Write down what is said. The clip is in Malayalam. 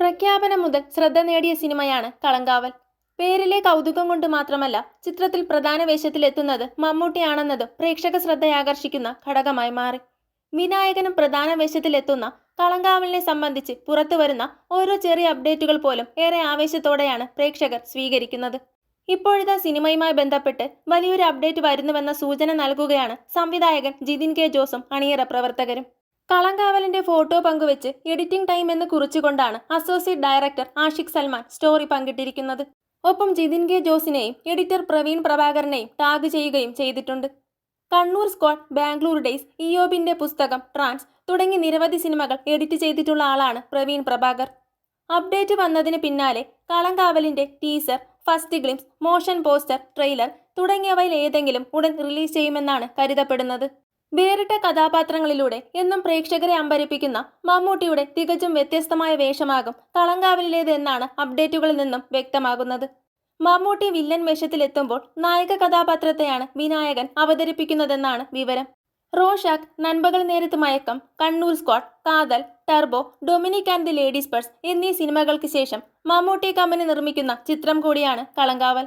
പ്രഖ്യാപനം മുതൽ ശ്രദ്ധ നേടിയ സിനിമയാണ് കളങ്കാവൽ. പേരിലെ കൗതുകം കൊണ്ട് മാത്രമല്ല ചിത്രത്തിൽ പ്രധാന വേഷത്തിലെത്തുന്നത് മമ്മൂട്ടിയാണെന്നത് പ്രേക്ഷക ശ്രദ്ധയാകർഷിക്കുന്ന ഘടകമായി മാറി. വിനായകനും പ്രധാന വേഷത്തിലെത്തുന്ന കളങ്കാവലിനെ സംബന്ധിച്ച് പുറത്തുവരുന്ന ഓരോ ചെറിയ അപ്ഡേറ്റുകൾ പോലും ഏറെ ആവേശത്തോടെയാണ് പ്രേക്ഷകർ സ്വീകരിക്കുന്നത്. ഇപ്പോഴത്തെ സിനിമയുമായി ബന്ധപ്പെട്ട് വലിയൊരു അപ്ഡേറ്റ് വരുന്നുവെന്ന സൂചന നൽകുകയാണ് സംവിധായകൻ ജിതിൻ കെ ജോസും അണിയറ പ്രവർത്തകരും. കളങ്കാവലിന്റെ ഫോട്ടോ പങ്കുവെച്ച് എഡിറ്റിംഗ് ടൈം എന്ന് കുറിച്ചുകൊണ്ടാണ് associate director Ashiq Salman story പങ്കിട്ടിരിക്കുന്നത്. ഒപ്പം ജിതിൻ കെ ജോസിനെയും എഡിറ്റർ പ്രവീൺ പ്രഭാകരനെയും ടാഗ് ചെയ്യുകയും ചെയ്തിട്ടുണ്ട്. കണ്ണൂർ സ്ക്വാഡ് ബാംഗ്ലൂർ ഡേയ്സ് ഇയോബിന്റെ പുസ്തകം ട്രാൻസ് തുടങ്ങി നിരവധി സിനിമകൾ എഡിറ്റ് ചെയ്തിട്ടുള്ള ആളാണ് പ്രവീൺ പ്രഭാകർ. അപ്ഡേറ്റ് വന്നതിന് പിന്നാലെ കളങ്കാവലിന്റെ teaser first glimpse motion poster trailer തുടങ്ങിയവയിൽ ഏതെങ്കിലും ഉടൻ റിലീസ് ചെയ്യുമെന്നാണ് കരുതപ്പെടുന്നത്. വേറിട്ട കഥാപാത്രങ്ങളിലൂടെ എന്നും പ്രേക്ഷകരെ അമ്പരിപ്പിക്കുന്ന മമ്മൂട്ടിയുടെ തികച്ചും വ്യത്യസ്തമായ വേഷമാകും തളങ്കാവിലേത് എന്നാണ് അപ്ഡേറ്റുകളിൽ നിന്നും വ്യക്തമാകുന്നത്. മമ്മൂട്ടി വില്ലൻ വേഷത്തിലെത്തുമ്പോൾ നായക കഥാപാത്രത്തെയാണ് വിനായകൻ അവതരിപ്പിക്കുന്നതെന്നാണ് വിവരം. Rorschach Nanpakal Nerathu Mayakkam Kannur squad Kaathal turbo Dominic and the ladies purse എന്നീ സിനിമകൾക്ക് ശേഷം മമ്മൂട്ടി കമ്പനി നിർമ്മിക്കുന്ന ചിത്രം കൂടിയാണ് കളങ്കാവൽ